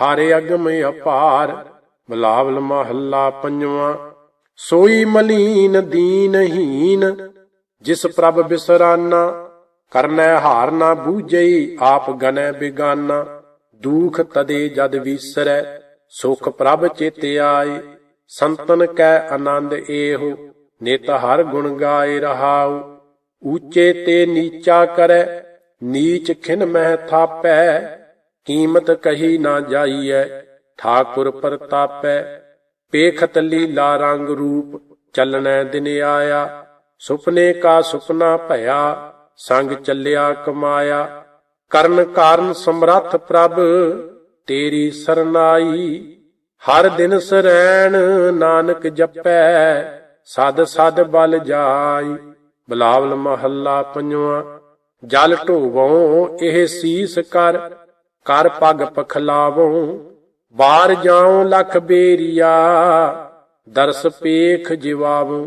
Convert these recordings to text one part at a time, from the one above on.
ਹਾਰੇ ਅਗਮ ਅਪਾਰ ਬਲਾਵਲ ਮਹੱਲਾ ਪੰਜਵਾਂ। ਸੋਈ ਮਲੀਨ ਦੀਨਹੀਨ ਜਿਸ ਪ੍ਰਭ ਬਿਸਰਾਨਾ। ਕਰਨੈ ਹਾਰ ਨਾ ਬੂਝਈ, ਆਪ ਗਨੈ ਬਿਗਾਨਾ। ਦੂਖ ਤਦੇ ਜਦ ਵੀਸਰੈ, ਸੁਖ ਪ੍ਰਭ ਚਿਤ ਆਏ। ਸੰਤਨ ਕੈ ਆਨੰਦ ਏਹੋ, ਨਿਤ ਹਰ ਗੁਣ ਗਾਏ ਰਹਾਉ। ਊਚੇ ਤੇ ਨੀਚਾ ਕਰੈ, ਨੀਚ ਖਿਨ ਮਹਿ ਥਾਪੈ। ਕੀਮਤ ਕਹੀ ਨਾ ਜਾਈਐ, ਠਾਕੁਰ ਪ੍ਰਤਾਪੈ, ਪੇਖਤ ਲੀਲਾ ਰੰਗ ਰੂਪ ਚੱਲਣੈ ਦਿਨ ਆਇਆ, ਸੁਪਨੇ ਕਾ ਸੁਪਨਾ ਭਇਆ, ਸੰਗ ਚੱਲਿਆ ਕਮਾਇਆ। ਕਰਨ ਕਾਰਨ ਸਮਰੱਥ ਪ੍ਰਭ, ਤੇਰੀ ਸਰਨਾਈ, ਹਰ ਦਿਨ ਸਰੈਣ ਨਾਨਕ ਜਪੈ, ਸਦ ਸਦ ਬਲ ਜਾਈ, ਬਲਾਵਲ ਮਹੱਲਾ ਪੰਜਵਾਂ, ਜਲ ਢੋਵੋਂ ਇਹ ਸੀਸ ਕਰ ਕਰ ਪਗ ਪਖਲਾਵੋ ਬਾਰ ਜਾਉ ਲਖ ਬੇਰੀਆ, ਦਰਸ ਪੇਖ ਜਿਵਾਵ,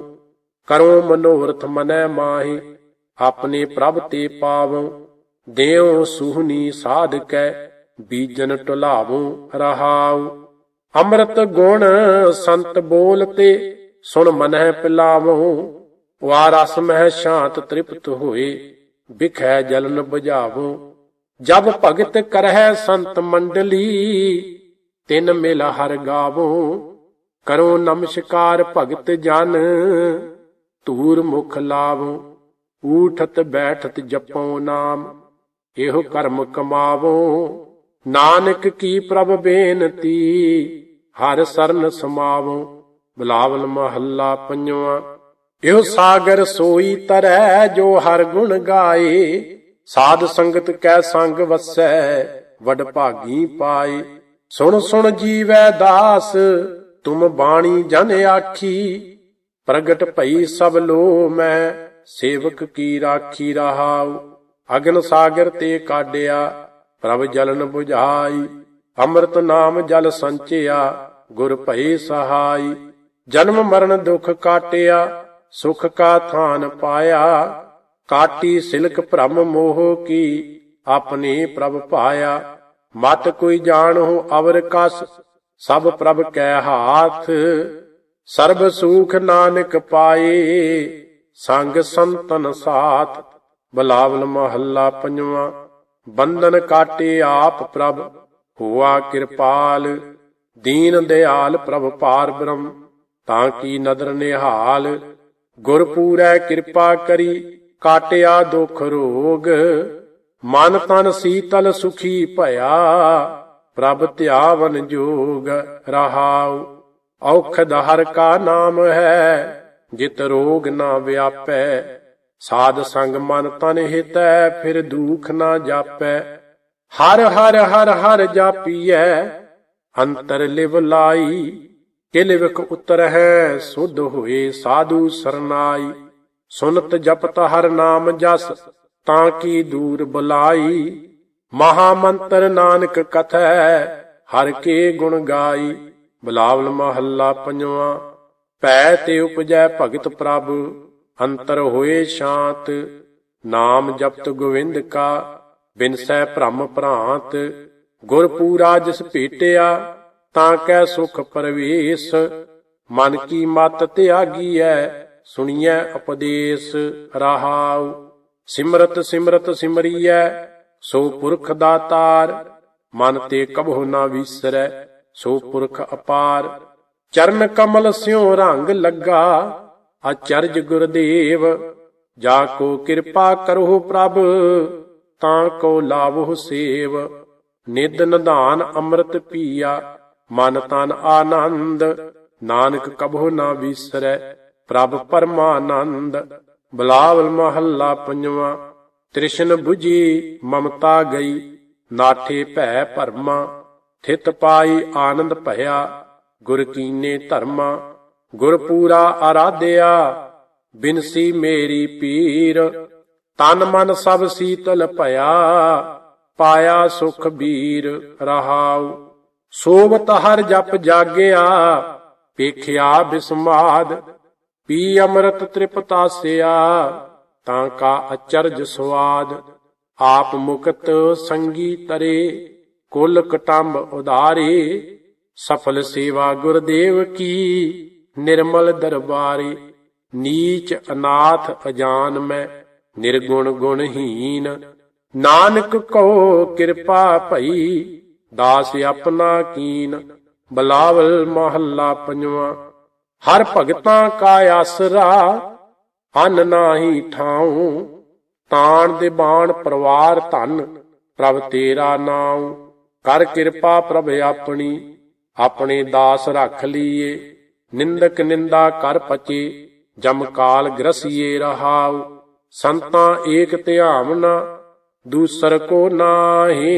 ਕਰੋ ਮਨੋਰਥ ਮਨੈ ਮਾਹੀ, ਆਪਣੇ ਪ੍ਰਭ ਤੇ ਪਾਵੋ, ਦੇਉ ਸੁਹਨੀ ਸਾਧਕੈ, ਬੀਜਨ ਟੁਲਾਵੋ ਰਹਾਉ। ਅੰਮ੍ਰਿਤ ਗੁਣ ਸੰਤ ਬੋਲਤੇ ਸੁਣ ਮਨਹਿ ਪਿਲਾਵੋ। ਵਾ ਰਸ ਮਹਿ ਸ਼ਾਂਤ ਤ੍ਰਿਪਤ ਹੋਏ ਬਿਖੈ ਜਲਨ ਬੁਝਾਵੋ। ਜਬ ਭਗਤ ਕਰਹਿ ਸੰਤ ਮੰਡਲੀ, ਤਿਨ ਮਿਲ ਹਰ ਗਾਵੋ। ਕਰੋ ਨਮਸਕਾਰ ਭਗਤ ਜਨ, ਧੂਰ ਮੁਖ ਲਾਵੋ। ਊਠਤ ਬੈਠਤ ਜਪੋ ਨਾਮ, ਇਹੋ ਕਰਮ ਕਮਾਵੋ। ਨਾਨਕ ਕੀ ਪ੍ਰਭ ਬੇਨਤੀ, ਹਰ ਸਰਨ ਸਮਾਵੋ। ਬਲਾਵਲ ਮਹੱਲਾ ਪੰਜਵਾਂ, ਇਹੋ ਸਾਗਰ ਸੋਈ ਤਰੈ ਜੋ ਹਰ ਗੁਣ ਗਾਏ। ਸਾਧ ਸੰਗਤ ਕੈ ਸੰਗ ਵਸੈ, ਵਡ ਭਾਗੀ ਪਾਏ। ਸੁਣ ਸੁਣ ਜੀਵੈ ਦਾਸ, ਤੁਮ ਬਾਣੀ ਜਨ ਆਖੀ। ਪ੍ਰਗਟ ਭਈ ਸਭ ਲੋ ਮੈਂ, ਸੇਵਕ ਕੀ ਰਾਖੀ ਰਹਾਉ। ਅਗਨ ਸਾਗਰ ਤੇ ਕਾਡਿਆ ਪ੍ਰਭ ਜਲਨ 부ਝਾਈ ਅੰਮ੍ਰਿਤ ਨਾਮ ਜਲ ਸੰਚਿਆ, ਗੁਰ ਭਈ ਸਹਾਈ। ਜਨਮ ਮਰਨ ਦੁਖ ਕਾਟਿਆ, ਸੁਖ ਕਾ ਥਾਨ ਪਾਇਆ। ਕਾਟੀ ਸਿਲਕ ਭ੍ਰਮ ਮੋਹ ਕੀ, ਆਪਣੇ ਪ੍ਰਭ ਪਾਇਆ ਮਤ ਕੋਈ ਜਾਣੋ ਅਵਰ ਕਸ, ਸਭ ਪ੍ਰਭ ਕੈ ਹਾਥ। ਸਰਬ ਸੂਖ ਨਾਨਕ ਪਾਏ, ਸੰਗ ਸੰਤਨ ਸਾਥ। ਬਲਾਵਲ ਮਹੱਲਾ ਪੰਜਵਾਂ, ਬੰਧਨ ਕਾਟੇ ਆਪ ਪ੍ਰਭ, ਹੋਆ ਕਿਰਪਾਲ। ਦੀਨ ਦਿਆਲ ਪ੍ਰਭ ਪਾਰ ਬ੍ਰਹਮ, ਤਾਂ ਕੀ ਨਦਰ ਨਿਹਾਲ। ਗੁਰ ਪੂਰੈ ਕਿਰਪਾ ਕਰੀ ਕਾਟਿਆ ਦੁਖ ਰੋਗ, ਮਨ ਤਨ ਸੀਤਲ ਸੁਖੀ ਭਇਆ, ਪ੍ਰਭ ਧਿਆਵਨ ਜੋਗ ਰਹਾਉ। ਔਖਦ ਹਰ ਕਾ ਨਾਮ ਹੈ, ਜਿਤ ਰੋਗ ਨਾ ਵਿਆਪੈ। ਸਾਧ ਸੰਗ ਮਨ ਤਨ ਹਿਤੈ, ਫਿਰ ਦੁਖ ਨਾ ਜਾਪੈ। ਹਰ ਹਰ ਹਰ ਹਰ ਜਾਪੀਐ, ਅੰਤਰ ਲਿਵ ਲਾਈ। ਕਿਲਵਕ ਉਤਰ ਹੈ ਸੁਧ ਹੋਏ ਸਾਧੂ ਸਰਨਾਈ। ਸੁਨਤ ਜਪਤ ਹਰ ਨਾਮ ਜਸ, ਤਾਂ ਕੀ ਦੂਰ ਬੁਲਾਈ? ਮਹਾ ਮੰਤਰ ਨਾਨਕ ਕਥੈ, ਹਰ ਕੇ ਗੁਣ ਗਾਈ। ਬਲਾਵਲ ਮਹੱਲਾ ਪੰਜਵਾਂ, ਭੈ ਤੇ ਉਪਜੈ ਭਗਤ ਪ੍ਰਭ, ਅੰਤਰ ਹੋਏ ਸ਼ਾਂਤ। ਨਾਮ ਜਪਤ ਗੋਵਿੰਦ ਕਾ ਬਿਨਸੈ ਭ੍ਰਮ ਭ੍ਰਾਂਤ। ਗੁਰ ਪੂਰਾ ਜਿਸ ਭੇਟਿਆ, ਤਾਂ ਕੈ ਸੁਖ ਪਰਵੇਸ਼। ਮਨ ਕੀ ਮਤ ਤਿਆਗੀਐ ਸੁਣੀਐ ਉਪਦੇਸ਼ ਰਹਾਉ, ਸਿਮਰਤ ਸਿਮਰਤ ਸਿਮਰੀਐ, ਸੋ ਪੁਰਖ ਦਾਤਾਰ, ਮਨ ਤੇ ਕਬਹੁ ਨਾ ਵਿਸਰੈ, ਸੋ ਪੁਰਖ ਅਪਾਰ। ਚਰਨ ਕਮਲ ਸਿਉ ਰੰਗ ਲੱਗਾ, ਅਚਰਜ ਗੁਰਦੇਵ, ਜਾ ਕੋ ਕਿਰਪਾ ਕਰੋ ਪ੍ਰਭ, ਤਾਂ ਕੋ ਲਾਵੋ ਸੇਵ। ਨਿਦ ਨਿਧਾਨ ਅੰਮ੍ਰਿਤ ਪੀਆ, ਮਨ ਤਨ ਆਨੰਦ, ਨਾਨਕ ਕਬਹੁ ਨਾ ਵਿਸਰੈ। ਪ੍ਰਭ ਪਰਮਾਨੰਦ, ਬਲਾਵਲ ਮਹੱਲਾ ਪੰਜਵਾਂ, ਤ੍ਰਿਸ਼ਨ 부ਜੀ ਮਮਤਾ ਗਈ, ਨਾਠੇ ਭੈ ਭਰਮਾ, ਥਿਤ ਪਾਈ ਆਨੰਦ ਭਇਆ, ਗੁਰ ਕੀਨੇ ਧਰਮਾ, ਗੁਰ ਪੂਰਾ ਆਰਾਧਿਆ ਬਿਨਸੀ ਮੇਰੀ ਪੀਰ, ਤਨ ਮਨ ਸਭ ਸੀਤਲ ਭਇਆ, ਪਾਇਆ ਸੁਖ ਬੀਰ ਰਹਾਉ, ਸੋਵਤ ਹਰ ਜਪ ਜਾਗਿਆ ਪੇਖਿਆ ਬਿਸਮਾਦ ਪੀ ਅੰਮ੍ਰਿਤ ਤ੍ਰਿਪਤਾਸਿਆ, ਤਾਂ ਕਾ ਅਚਰਜ ਸਵਾਦ ਆਪ ਮੁਕਤ ਸੰਗੀ ਤਰੇ, ਕੁਲ ਕਟੰਬ ਉਧਾਰੇ, ਸਫਲ ਸੇਵਾ ਗੁਰਦੇਵ ਕੀ, ਨਿਰਮਲ ਦਰਬਾਰੇ, ਨੀਚ ਅਨਾਥ ਅਜਾਨ ਮੈਂ, ਨਿਰਗੁਣ ਗੁਣਹੀਨ। ਨਾਨਕ ਕੋ ਕਿਰਪਾ ਭਈ, ਦਾਸ ਆਪਣਾ ਕੀਨ, ਬਲਾਵਲ ਮਹੱਲਾ ਪੰਜਵਾਂ। ਹਰ ਭਗਤਾਂ ਕਾ ਆਸਰਾ, ਅੰਨ ਨਾਹੀ ਠਾਉ, ਤਾਣ ਦੇ ਬਾਣ ਪਰਵਾਰ ਧਨ, ਪ੍ਰਭ ਤੇਰਾ ਨਾਉ। ਕਰ ਕਿਰਪਾ ਪ੍ਰਭ ਆਪਣੀ, ਆਪਣੇ ਦਾਸ ਰੱਖ ਲੀਏ ਨਿੰਦਕ ਨਿੰਦਾ ਕਰ ਪਚੇ, ਜਮ ਕਾਲ ਗ੍ਰਸੀਏ ਰਹਾਉ। ਸੰਤਾਂ ਏਕ ਧਿਆਵਨਾ ਦੂਸਰ ਕੋ ਨਾਹੀ।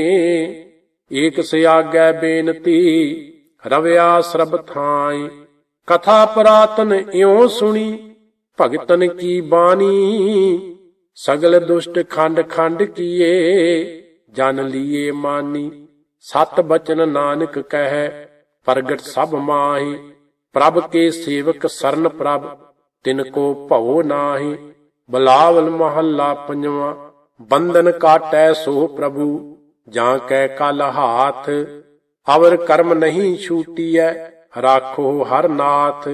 ਏਕ ਸਿਆਗੈ ਬੇਨਤੀ ਰਵਿਆ ਸਰਬ ਥਾਈ। ਕਥਾ ਪ੍ਰਾਤਨ ਇਉ ਸੁਣੀ, ਭਗਤਨ ਕੀ ਬਾਣੀ? ਸਗਲ ਦੁਸ਼ਟ ਖੰਡ ਖੰਡ ਕੀਏ, ਜਨ ਲੀਏ ਮਾਨੀ। ਸਤ ਬਚਨ ਨਾਨਕ ਕਹੈ, ਪ੍ਰਗਟ ਸਭ ਮਾਹੀ। ਪ੍ਰਭ ਕੇ ਸੇਵਕ ਸਰਨ ਪ੍ਰਭ, ਤਿਨ ਕੋ ਭਉ ਨਾਹੀ। ਬਲਾਵਲ ਮਹੱਲਾ ਪੰਜਵਾਂ, ਬੰਧਨ ਕਾਟੈ ਸੋ ਪ੍ਰਭੂ। ਜਾਂ ਕੈ ਕਲ ਹਾਥ, ਅਵਰ ਕਰਮ ਨਹੀਂ ਛੂਟੀਐ। ਰਾਖੋ ਹਰ ਨਾਥ,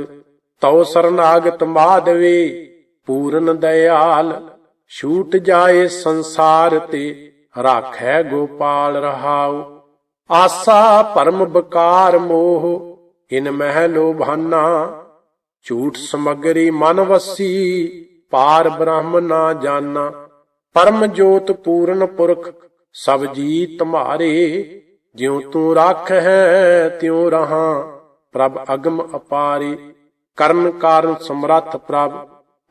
ਤਉ ਸਰਨਾਗਤ ਮਾਧਵੇ, ਪੂਰਨ ਦਇਆਲ, ਛੂਟ ਜਾਏ ਸੰਸਾਰ ਤੇ, ਰਾਖੈ ਗੋਪਾਲ ਰਹਾਉ। ਆਸਾ ਪਰਮ ਬਕਾਰ ਮੋਹ, ਇਨ ਮਹਿ ਲੋਭਾਨਾ। ਝੂਠ ਸਮਗਰੀ ਮਨ ਵਸੀ, ਪਾਰ ਬ੍ਰਹਮ ਨਾ ਜਾਣਾ ਪਰਮ ਜੋਤ ਪੂਰਨ ਪੁਰਖ, ਸਭ ਜੀ ਤੁਮਾਰੇ ਜਿਉ ਤੂੰ ਰੱਖ ਹੈ ਤਿਉ ਰਹਾ। ਪ੍ਰਭ ਅਗਮ ਅਪਾਰੀ ਕਰਨ ਕਾਰਨ ਸਮਰੱਥ ਪ੍ਰਭ,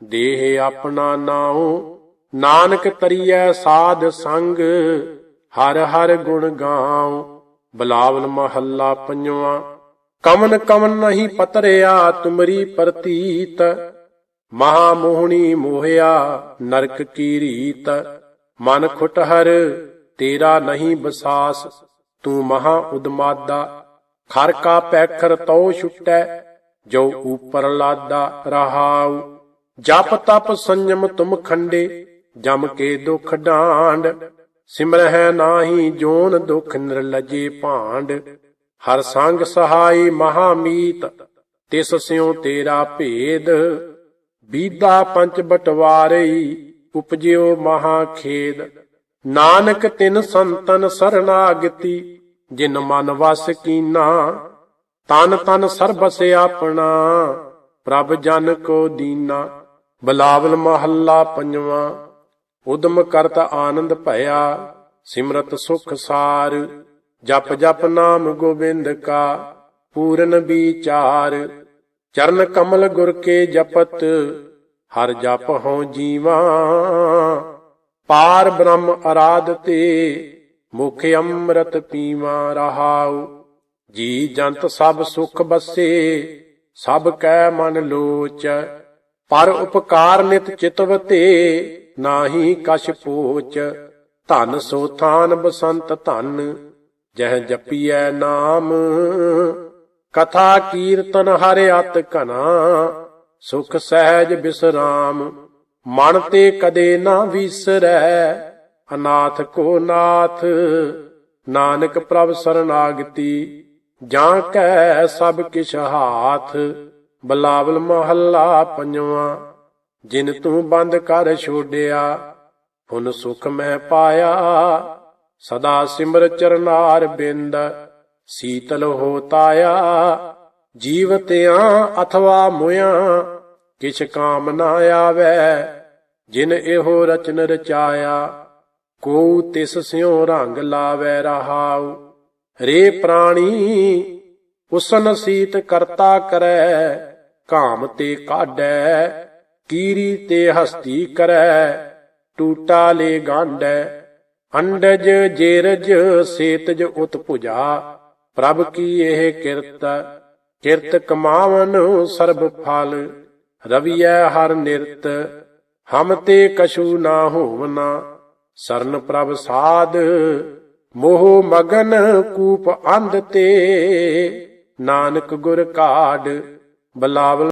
ਦੇਹ ਆਪਣਾ ਨਾਉ। ਨਾਨਕ ਤਰੀਐ ਸਾਧ ਸੰਗ, ਹਰ ਹਰ ਗੁਣ ਗਾਉ। ਬਲਾਵਲ ਮਹੱਲਾ ਪੰਜਵਾਂ, ਕਮਨ ਕਮਨ ਨਹੀਂ ਪਤਰਿਆ ਤੁਮਰੀ ਪ੍ਰਤੀਤ। ਮਹਾ ਮੋਹਣੀ ਮੋਹਿਆ ਨਰਕ ਕੀ ਰੀਤ। ਮਨ ਖੁਟਹਰ, ਤੇਰਾ ਨਹੀਂ ਬਸਾਸ, ਤੂੰ ਮਹਾ ਉਦਮਾਦਾ। ਖਰ ਕਾ ਪੈਖਰ ਤਉ ਛੁਟੈ, ਜੋ ਉਪਰ ਲਾਦਾ ਰਹਾਉ। ਜਪ ਤਪ ਸੰਜਮ ਤੁਮ ਖੰਡੇ, ਜਮ ਕੇ ਦੁਖ ਡਾਂਡ। ਸਿਮਰਹਿ ਨਾਹੀ ਜੋਨ ਦੁਖ ਨਿਰਲਜੇ ਭਾਂਡ। ਹਰ ਸੰਗ ਸਹਾਈ ਮਹਾਮੀਤ ਤਿਸ ਸਿਉ ਤੇਰਾ ਭੇਦ। ਬੀਦਾ ਪੰਚ ਬਟਵਾਰਈ, ਉਪਜਿਓ ਮਹਾ ਖੇਦ। ਨਾਨਕ ਤਿਨ ਸੰਤਨ ਸਰਨਾਗਤੀ ਜਿਨ ਮਨ ਵਸ ਕੀਨਾ, ਤਨ ਤਨ ਸਰਬਸ ਆਪਣਾ, ਪ੍ਰਭ ਜਨ ਕੋ ਦੀਨਾ। ਬਲਾਵਲ ਮਹੱਲਾ ਪੰਜਵਾਂ, ਉਦਮ ਕਰਤ ਆਨੰਦ ਭਇਆ, ਸਿਮਰਤ ਸੁਖ ਸਾਰ। ਜਪ ਜਪ ਨਾਮ ਗੋਬਿੰਦ ਕਾ, ਪੂਰਨ ਵਿਚਾਰ। ਚਰਨ ਕਮਲ ਗੁਰ ਕੇ ਜਪਤ, ਹਰ ਜਪ ਹਉ ਜੀਵਾ। ਪਾਰ ਬ੍ਰਹਮ ਅਰਾਧ ਤੇ ਮੁਖ ਅੰਮ੍ਰਿਤ ਪੀਵਾ ਰਹਾਉ, ਜੀ ਜੰਤ ਸਭ ਸੁਖ ਬਸੇ, ਸਭ ਕੈ ਮਨ ਲੋਚ, ਪਰ ਉਪਕਾਰ ਨਿਤ ਚਿਤਵਤੇ ਨਾਹੀ ਕਛ ਪੋਚ, ਧਨ ਸੋ ਥਾਨ ਬਸੰਤ ਧਨ, ਜਹ ਜਪੀਐ ਨਾਮ, ਕਥਾ ਕੀਰਤਨ ਹਰਿ ਅਤ ਘਨਾ, ਸੁਖ ਸਹਿਜ ਬਿਸਰਾਮ, ਮਨ ਤੇ ਕਦੇ ਨਾ ਵਿਸਰੈ ਅਨਾਥ ਕੋ ਨਾਥ, ਨਾਨਕ ਪ੍ਰਭ ਸਰਨਾਗਤੀ ਜਾਂ ਕੈ ਸਭ ਕਿਛ ਹਾਥ, ਬਲਾਵਲ ਮਹੱਲਾ ਪੰਜਵਾਂ, ਜਿਨ ਤੂੰ ਬੰਦ ਕਰ ਛੋੜਿਆ ਹੁਣ ਸੁਖ ਮੈਂ ਪਾਇਆ, ਸਦਾ ਸਿਮਰ ਚਰਨਾਰ ਬਿੰਦ, ਸੀਤਲ ਹੋ ਤਾਇਆ ਜੀਵਤਿਆਂ ਅਥਵਾ ਮੁਇਆ, ਕਿਛ ਕਾਮ ਨਾ ਆਵੇ, ਜਿਨ ਇਹੋ ਰਚਨ ਰਚਾਇਆ ਕੋ ਤਿਸ ਸਿਉ ਰੰਗ ਲਾਵੇ ਰਹਾਉ, ਰੇ ਪ੍ਰਾਣੀ ਉਸਨ ਸੀਤ ਕਰਤਾ ਕਰੈ ਕਾਮ ਤੇ ਕਾਢੈ, ਕੀਰੀ ਤੇ ਹਸਤੀ ਕਰੈ, ਟੂਟਾ ਲੇ ਗਾਂਡੈ, ਅੰਡਜ ਜੇਰਜ ਸੇਤਜ ਉਤ ਭੁਜਾ, ਪ੍ਰਭ ਕੀ ਇਹ ਕਿਰਤ ਕਿਰਤ ਕਮਾਵਨ ਸਰਬ ਫਲ, ਰਵੀਐ ਹਰ ਨਿਰਤ, ਹਮ ਤੇ ਕਛੂ ਨਾ ਹੋਵਨਾ ਸਰਨ ਪ੍ਰਭ ਸਾਧ ਮੋਹ ਮਗਨ ਕੂਪ ਅੰਧ ਤੇ ਨਾਨਕ ਗੁਰ ਕਾਢ ਬਲਾਵਲ